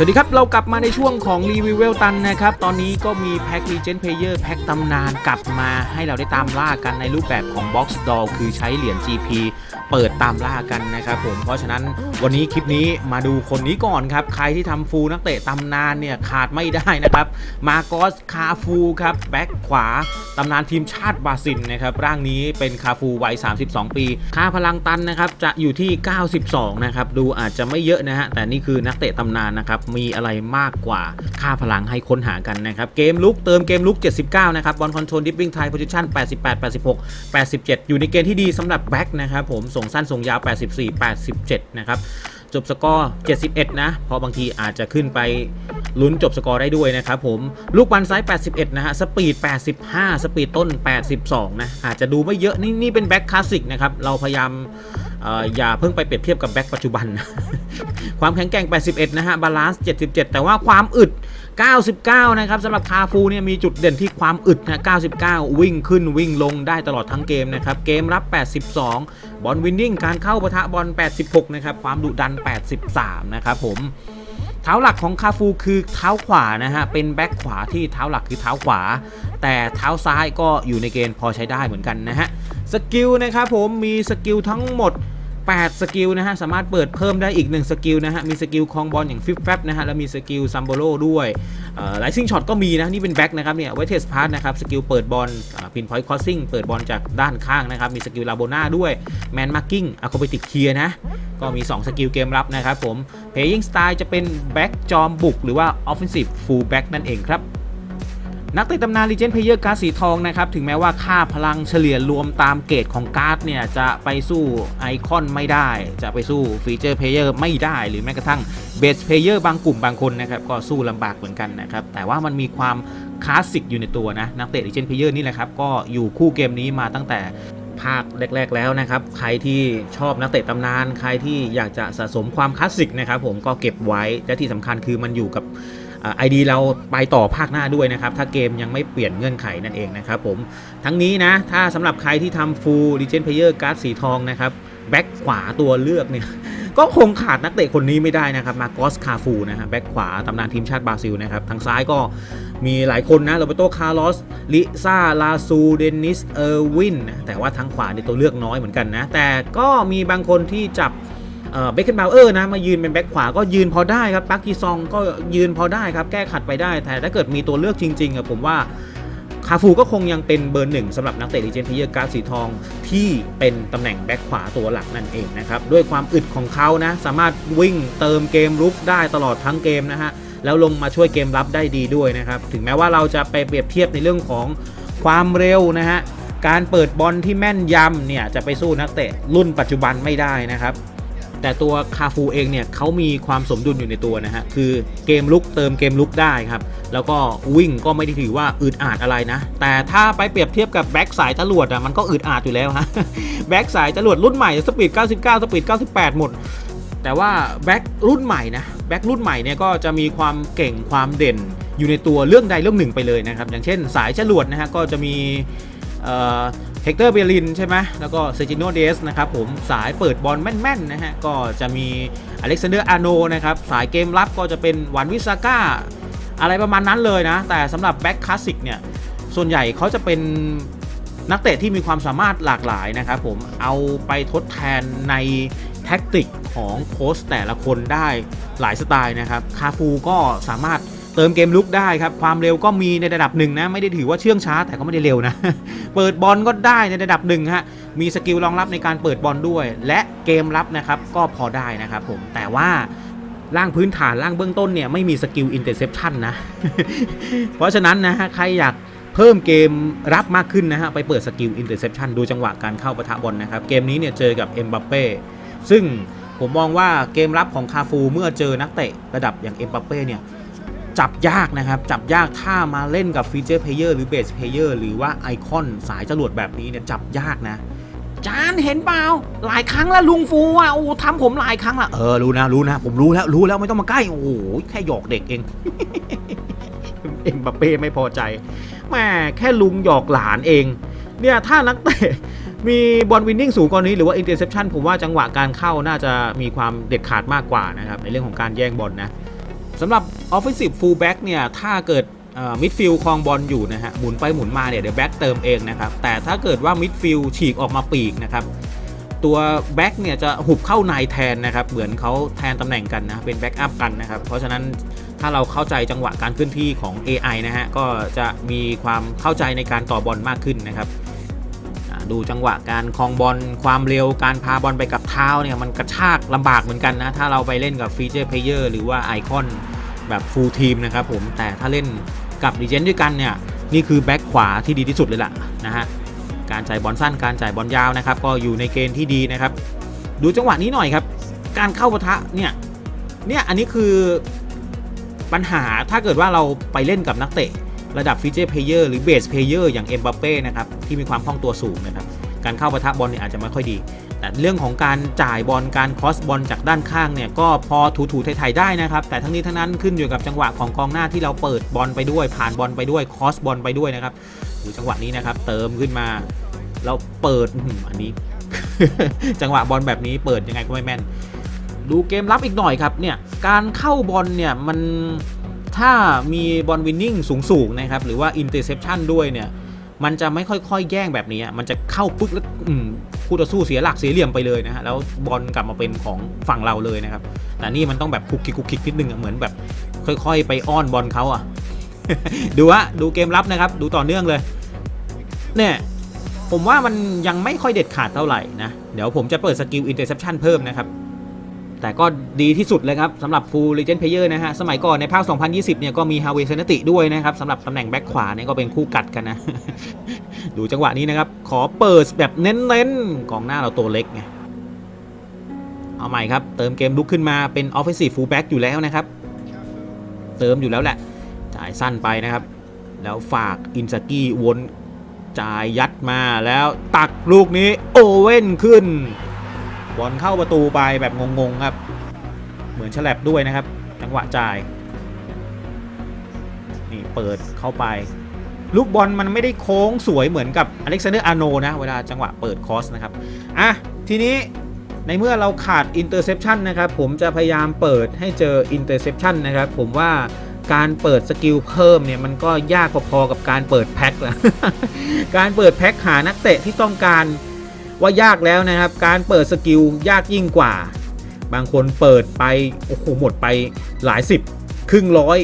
สวัสดีครับ เรากลับมาในช่วงของรีวิวเวลตันนะครับ ตอนนี้ก็มีแพ็ค Legend Player แพ็คตำนานกลับมาให้เราได้ตามล่ากันในรูปแบบของ Box Doll คือใช้เหรียญ GP เปิดตามล่ากันนะครับผมเพราะฉะนั้นวันนี้คลิปนี้มาดูคนนี้ก่อนครับ ใครที่ทำฟูลนักเตะตำนานเนี่ยขาดไม่ได้นะครับ มาโกสคาฟูครับแบ็คขวาตำนานทีมชาติบราซิลนะครับร่างนี้เป็นคาฟูวัย 32 ปี ค่าพลังตันนะครับจะอยู่ที่ 92 นะครับดูอาจจะไม่เยอะนะฮะแต่นี่คือนักเตะตำนานนะครับมีอะไรมากกว่าค่าพลังให้ค้นหากันนะครับเกมลุกเติมเกมลุก 79 นะครับบอลคอนโทรลดิฟวิ่งไทยโพซิชัน88 86 87 อยู่ในเกณฑ์ที่ดีสำหรับแบ็คนะครับผมส่งสั้นส่งยาว 84 87 นะครับ จบสกอร์ 71 นะ เพราะบางทีอาจจะขึ้นไปลุ้นจบสกอร์ได้ด้วยนะครับผม ลูกบอลไซส์81 นะฮะ สปีด 85 สปีดต้น 82 นะ อาจจะดูไม่เยอะ นี่นี่เป็นแบ็คคลาสสิกนะครับ เราพยายามอย่าเพิ่งไปเปรียบเทียบกับแบ็คปัจจุบัน ความแข็งแกร่ง 81 นะฮะ บาลานซ์ 77 แต่ว่าความอึด 99 นะครับสำหรับคาฟูเนี่ยมีจุดเด่นที่ความอึดนะ 99 วิ่งขึ้นวิ่งลงได้ตลอดทั้งเกมนะครับ เกมรับ 82 บอลวินนิ่งการเข้าปะทะบอล 86 นะครับ ความดุดัน 83 นะครับผมเท้าหลักของคาฟูคือเท้าขวานะฮะ เป็นแบ็คขวาที่เท้าหลักคือเท้าขวา แต่เท้าซ้ายก็อยู่ในเกณฑ์พอใช้ได้เหมือนกันนะฮะ สกิลนะครับผมมีสกิลทั้งหมด 8 สกิลนะฮะ สามารถเปิดเพิ่มได้อีก 1 สกิลนะฮะ มีสกิลคลองบอลอย่างฟิปแฟบนะฮะ แล้วมีสกิลซัมโบโลด้วยไลซิงช็อตก็มีนะ นี่เป็นแบ็คนะครับเนี่ยไวเทสพาร์ทนะครับ สกิลเปิดบอลพินพอยต์คอสซิ่งเปิดบอลจากด้านข้างนะครับ มีสกิลลาโบนาด้วยแมนมาร์กิ้งอะคอมเบติกเคลียนะ ก็มี 2 สกิลเกมรับนะครับผม Playing Style จะเป็นแบ็กจอมบุกหรือว่า Offensive Full Back นั่นเองครับ นักเตะตำนาน Legend Player การ์ดสีทองนะครับถึงแม้ว่าค่าพลังเฉลี่ยรวมตามเกรดของการ์ดเนี่ยจะไปสู้ไอคอนไม่ได้ จะไปสู้ฟีเจอร์เพเยอร์ไม่ได้หรือแม้กระทั่งเบสเพเยอร์บางกลุ่มบางคนนะครับก็สู้ลำบากเหมือนกันนะครับแต่ว่ามันมีความคลาสสิกอยู่ในตัวนะนักเตะ Legend Player นี่แหละครับก็อยู่คู่เกมนี้มาตั้งแต่ภาคแรก ๆ แล้วนะครับ ใครที่ชอบนักเตะตำนาน ใครที่อยากจะสะสมความคลาสสิกนะครับผมก็เก็บไว้ และที่สำคัญคือมันอยู่กับ ไอดีเราไปต่อภาคหน้าด้วยนะครับ ถ้าเกมยังไม่เปลี่ยนเงื่อนไขนั่นเองนะครับผม ทั้งนี้นะ ถ้าสำหรับใครที่ทำ Full Legend Player การ์ดสีทองนะครับ แบ็คขวาตัวเลือกเนี่ย ก็คงขาดนักเตะคนนี้ไม่ได้นะครับ มาโกสคาฟูนะฮะแบ็คขวาตำนานทีมชาติบราซิลนะครับ ทางซ้ายก็มีหลายคนนะโรเบโตคาร์ลอสลิซ่าลาซูเดนิสเออร์วินแต่ว่าทางขวาในตัวเลือกน้อยเหมือนกันนะแต่ก็มีบางคนที่จับ เบคเคนบาวเออร์นะมายืนเป็นแบ็คขวาก็ยืนพอได้ครับปักกีซองก็ยืนพอได้ครับแก้ขัดไปได้แต่ถ้าเกิดมีตัวเลือกจริงๆอะผมว่าคาฟูก็คงยังเป็นเบอร์หนึ่งสำหรับนักเตะดีเจนพีเยอร์การ์สีทองที่เป็นตำแหน่งแบ็คขวาตัวหลักนั่นเองนะครับด้วยความอึดของเขานะสามารถวิ่งเติมเกมรุกได้ตลอดทั้งเกมนะฮะแล้วลงมาช่วยเกมรับได้ดีด้วยนะครับถึงแม้ว่าเราจะไปเปรียบเทียบในเรื่องของความเร็วนะฮะการเปิดบอลที่แม่นยำเนี่ยจะไปสู้นักเตะรุ่นปัจจุบันไม่ได้นะครับ แต่ตัวคาฟูเองเนี่ยเขามีความสมดุลอยู่ในตัวนะฮะ คือเกมลุกเติมเกมลุกได้ครับ แล้วก็วิ่งก็ไม่ได้ถือว่าอึดอาดอะไรนะ แต่ถ้าไปเปรียบเทียบกับแบ็กสายจรวดอะมันก็อึดอาดอยู่แล้วฮะ แบ็กสายจรวดรุ่นใหม่สปีด 99 สปีด 98 หมด แต่ว่าแบ็กรุ่นใหม่นะ แบ็กรุ่นใหม่เนี่ยก็จะมีความเก่งความเด่นอยู่ในตัวเรื่องใดเรื่องหนึ่งไปเลยนะครับ อย่างเช่นสายจรวดนะฮะก็จะมี เฮกเตอร์เบลินใช่ไหมแล้วก็เซจิโนเดสนะครับผมสายเปิดบอลแม่นๆนะฮะก็จะมีอเล็กซานเดอร์อาโนนะครับสายเกมรับก็จะเป็นวันวิซาก้าอะไรประมาณนั้นเลยนะ แต่สำหรับแบ็กคลาสสิกเนี่ยส่วนใหญ่เขาจะเป็นนักเตะที่มีความสามารถหลากหลายนะครับผมเอาไปทดแทนในแท็กติกของโค้ชแต่ละคนได้หลายสไตล์นะครับ คาฟูก็สามารถ เติมเกมลุกได้ครับ ความเร็วก็มีในระดับหนึ่งนะ ไม่ได้ถือว่าเชื่องช้าแต่ก็ไม่ได้เร็วนะ เปิดบอลก็ได้ในระดับหนึ่งฮะ มีสกิลรองรับในการเปิดบอลด้วย และเกมรับนะครับก็พอได้นะครับผม แต่ว่าร่างพื้นฐานร่างเบื้องต้นเนี่ยไม่มีสกิลอินเตอร์เซปชันนะ เพราะฉะนั้นนะฮะใครอยากเพิ่มเกมรับมากขึ้นนะฮะไปเปิดสกิลอินเตอร์เซปชันดูจังหวะการเข้าปะทะบอลนะครับ เกมนี้เนี่ยเจอกับเอ็มบัปเป้ซึ่งผมมองว่าเกมรับของคาฟูเมื่อเจอนักเตะระดับอย่างเอ็มบัปเป้เนี่ย จับยากนะครับ จับยากถ้ามาเล่นกับฟีเจอร์เพลเยอร์หรือเบสเพลเยอร์หรือว่าไอคอนสายจรวดแบบนี้เนี่ยจับยากนะ จานเห็นเปล่า หลายครั้งแล้วลุงฟูอะโอ้ทำผมหลายครั้งละเออรู้นะรู้นะ ผมรู้แล้วรู้แล้วไม่ต้องมาใกล้ โอ้โหแค่หยอกเด็กเองเอ็มบัปเป้ไม่พอใจแม่แค่ลุงหยอกหลานเอง เนี่ยถ้านักเตะมีบอลวินนิ่งสูงกว่านี้หรือว่าอินเตอร์เซปชันผมว่าจังหวะการเข้าน่าจะมีความเด็ดขาดมากกว่านะครับในเรื่องของการแย่งบอลนะ สำหรับ offensive fullback เนี่ย ถ้าเกิดมิดฟิลคลองบอลอยู่นะฮะ หมุนไปหมุนมาเนี่ย เดี๋ยวแบ็กเติมเองนะครับ แต่ถ้าเกิดว่ามิดฟิลฉีกออกมาปีกนะครับ ตัวแบ็กเนี่ยจะหุบเข้าในแทนนะครับ เหมือนเขาแทนตำแหน่งกันนะ เป็นแบ็กอัพกันนะครับ เพราะฉะนั้นถ้าเราเข้าใจจังหวะการเคลื่อนที่ของ AI นะฮะ ก็จะมีความเข้าใจในการต่อบอลมากขึ้นนะครับ ดูจังหวะการคลองบอลความเร็วการพาบอลไปกับเท้าเนี่ยมันกระชากลำบากเหมือนกันนะ ถ้าเราไปเล่นกับฟีเจอร์เพลเยอร์หรือว่าไอคอนแบบฟูลทีมนะครับผมแต่ถ้าเล่นกับดีเจนด้วยกันเนี่ยนี่คือแบ็กขวาที่ดีที่สุดเลยล่ะนะฮะการจ่ายบอลสั้นการจ่ายบอลยาวนะครับ ก็อยู่ในเกณฑ์ที่ดีนะครับ ดูจังหวะนี้หน่อยครับ การเข้าปะทะเนี่ยเนี่ยอันนี้คือปัญหาถ้าเกิดว่าเราไปเล่นกับนักเตะ ระดับฟีเจอร์เพเยอร์หรือเบสเพเยอร์อย่างเอ็มบัปเป้นะครับที่มีความคล่องตัวสูงนะครับการเข้าปะทะบอลเนี่ยอาจจะไม่ค่อยดี แต่เรื่องของการจ่ายบอลการคอสบอลจากด้านข้างเนี่ยก็พอถูๆไทยๆได้นะครับ แต่ทั้งนี้ทั้งนั้นขึ้นอยู่กับจังหวะของกองหน้าที่เราเปิดบอลไปด้วย ผ่านบอลไปด้วยคอสบอลไปด้วยนะครับดูจังหวะนี้นะครับเติมขึ้นมาเราเปิดอันนี้ จังหวะบอลแบบนี้เปิดยังไงก็ไม่แม่น ดูเกมรับอีกหน่อยครับเนี่ยการเข้าบอลเนี่ยมัน ถ้ามีบอลวินนิ่งสูงๆนะครับหรือว่าอินเตอร์เซปชันด้วยเนี่ยมันจะไม่ค่อยๆ แย่งแบบนี้ มันจะเข้าปึ๊กแล้วอืมคู่ต่อสู้เสียหลักเสียเหลี่ยมไปเลยนะฮะ แล้วบอลกลับมาเป็นของฝั่งเราเลยนะครับ แต่นี่มันต้องแบบคุกคิกคุกคิกนิดนึงเหมือนแบบ ค่อยๆ ไปอ้อนบอลเขาอะ ดูฮะ ดูเกมรับนะครับ ดูต่อเนื่องเลย เนี่ย ผมว่ามันยังไม่ค่อยเด็ดขาดเท่าไหร่นะ เดี๋ยวผมจะเปิดสกิล interception เพิ่มนะครับ แต่ก็ดีที่สุดเลยครับสำหรับ Full Legend Player นะฮะ สมัยก่อนในภาค 2020 เนี่ยก็มี h a r v e y s e n a t i ด้วยนะครับสำหรับตำแหน่งแบ็คขวาเนี่ยก็เป็นคู่กัดกันนะ ดูจังหวะนี้นะครับ ขอเปิดแบบเน้นๆกองหน้าเราตัวเล็กไงเอาใหม่ครับ เติมเกมลุกขึ้นมาเป็น Offensive Fullback อยู่แล้วนะครับ เติมอยู่แล้วแหละ จ่ายสั้นไปนะครับ แล้วฝากอินซากิวนจ่ายยัดมาแล้วตักลูกนี้โอเว่นขึ้น บอลเข้าประตูไปแบบงงๆครับ เหมือนฉลับด้วยนะครับ จังหวะจ่าย นี่เปิดเข้าไป ลูกบอลมันไม่ได้โค้งสวยเหมือนกับอเล็กซานเดอร์อาโนนะ เวลาจังหวะเปิดคอสนะครับ อะ ทีนี้ในเมื่อเราขาดอินเตอร์เซ t ชันนะครับ ผมจะพยายามเปิดให้เจออินเตอร์เซ t ชันนะครับ ผมว่าการเปิดสกิลเพิ่มเนี่ยมันก็ยากพอๆกับการเปิดแพ็คแล้ว การเปิดแพ็คหานักเตะที่ต้องการ ว่ายากแล้วนะครับ การเปิดสกิลยากยิ่งกว่า บางคนเปิดไปโอ้โหหมดไปหลายสิบครึ่งร้อย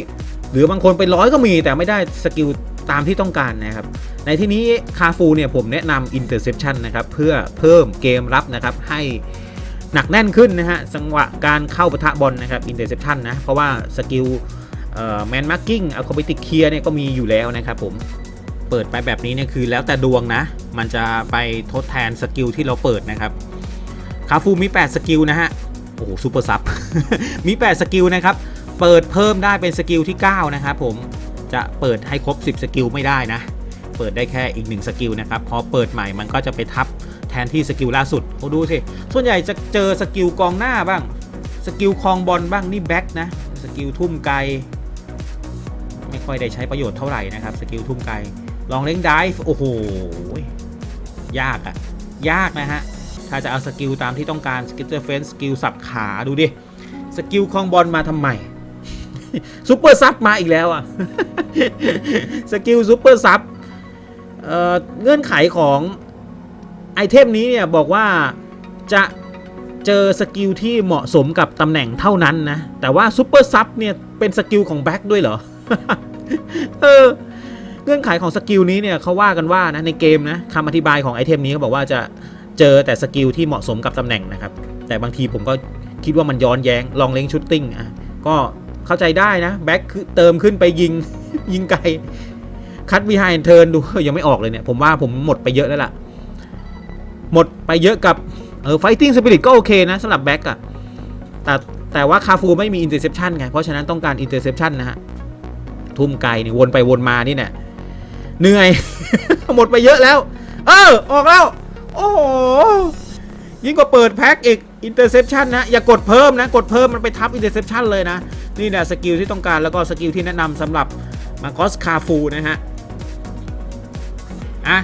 หรือบางคนไปร้อยก็มีแต่ไม่ได้สกิลตามที่ต้องการนะครับ ในที่นี้คาฟูเนี่ยผมแนะนำ interception นนะครับเพื่อเพิ่มเกมรับนะครับให้หนักแน่นขึ้นนะฮะจังหวะการเข้าปะทะบอลนะครับ interception นนะเพราะว่าสกิลแมนมาร์กิ้งอัลคอมบิติเคียเนี่ยก็มีอยู่แล้วนะครับผม เปิดไปแบบนี้เนี่ยคือแล้วแต่ดวงนะ มันจะไปทดแทนสกิลที่เราเปิดนะครับ คาฟูมี 8 สกิลนะฮะ โอ้โหซูเปอร์ซับ มี 8 สกิลนะครับ เปิดเพิ่มได้เป็นสกิลที่ 9 นะครับผม จะเปิดให้ครบ 10 สกิลไม่ได้นะ เปิดได้แค่อีก 1 สกิลนะครับ พอเปิดใหม่มันก็จะไปทับแทนที่สกิลล่าสุดโอ้ดูสิ ส่วนใหญ่จะเจอสกิลกองหน้าบ้าง สกิลคลองบอลบ้างนี่แบ็กนะ สกิลทุ่มไกลไม่ค่อยได้ใช้ประโยชน์เท่าไหร่นะครับ สกิลทุ่มไกล ลองเล่งไดฟ์โอ้โห ยากอะยากนะฮะ ถ้าจะเอาสกิลตามที่ต้องการสกิลเจอร์เฟนสกิลสับขาดูดิ สกิลคลองบอลมาทำไมซูเปอร์ซับมาอีกแล้วอะสกิลซูเปอร์ซับเอ่อเงื่อนไขของไอเทมนี้เนี่ยบอกว่าจะเจอสกิลที่เหมาะสมกับตำแหน่งเท่านั้นนะ แต่ว่าซูเปอร์ซับเนี่ยเป็นสกิลของแบ็คด้วยเหรอ เออ เงื่อนไขของสกิลนี้เนี่ยเขาว่ากันว่านะในเกมนะคำอธิบายของไอเทมนี้เขาบอกว่าจะเจอแต่สกิลที่เหมาะสมกับตำแหน่งนะครับ แต่บางทีผมก็คิดว่ามันย้อนแย้งลองเล้งชุดติ้งอะก็เข้าใจได้นะแบ็คเติมขึ้นไปยิงยิงไกลคัดวีไฮเทิร์นดูยังไม่ออกเลยเนี่ย ผมว่าผมหมดไปเยอะแล้วล่ะ หมดไปเยอะกับเออไฟติ้งสปิริตก็โอเคนะสำหรับแบ็กอะแต่แต่ว่าคาฟูไม่มีอินเตอร์เซปชันไง เพราะฉะนั้นต้องการอินเตอร์เซปชันนะฮะ ทุ่มไกลนี่วนไปวนมานี่เนี่ย เหนื่อย หมดไปเยอะแล้ว เออ ออกแล้ว โอ้โห ยิ่งกว่าเปิดแพ็กอีกอินเตอร์เซปชันนะ อย่ากดเพิ่มนะ กดเพิ่มมันไปทับอินเตอร์เซปชันเลยนะ นี่นะสกิลที่ต้องการแล้วก็สกิลที่แนะนำสำหรับมาคอสคาฟูนะฮะ อะ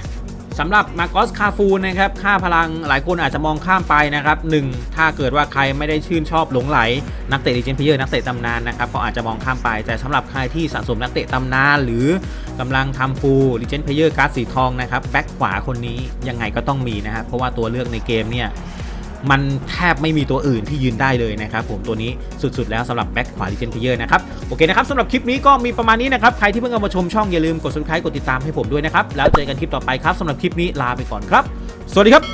สำหรับมาโกสคาฟูนะครับค่าพลังหลายคนอาจจะมองข้ามไปนะครับหนึ่งถ้าเกิดว่าใครไม่ได้ชื่นชอบหลงไหล นักเตะลีเจนเพเยอร์นักเตะตำนานนะครับก็อาจจะมองข้ามไป แต่สำหรับใครที่สะสมนักเตะตำนาน หรือกำลังทำฟูลีเจนเพเยอร์การ์ดสีทองนะครับแบ็คขวาคนนี้ยังไงก็ต้องมีนะครับเพราะว่าตัวเลือกในเกมเนี่ย มันแทบไม่มีตัวอื่นที่ยืนได้เลยนะครับผมตัวนี้สุดๆแล้วสำหรับแบ็คขวาลิเจนเพเยอร์นะครับโอเคนะครับสำหรับคลิปนี้ก็มีประมาณนี้นะครับใครที่เพิ่งเอามาชมช่องอย่าลืมกด subscribe กดติดตามให้ผมด้วยนะครับแล้วเจอกันคลิปต่อไปครับสำหรับคลิปนี้ลาไปก่อนครับ สวัสดีครับ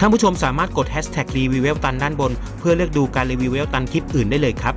ท่านผู้ชมสามารถกด hashtag รีวิวเวลตันด้านบน เพื่อเลือกดูการรีวิวเวลตันคลิปอื่นได้เลยครับ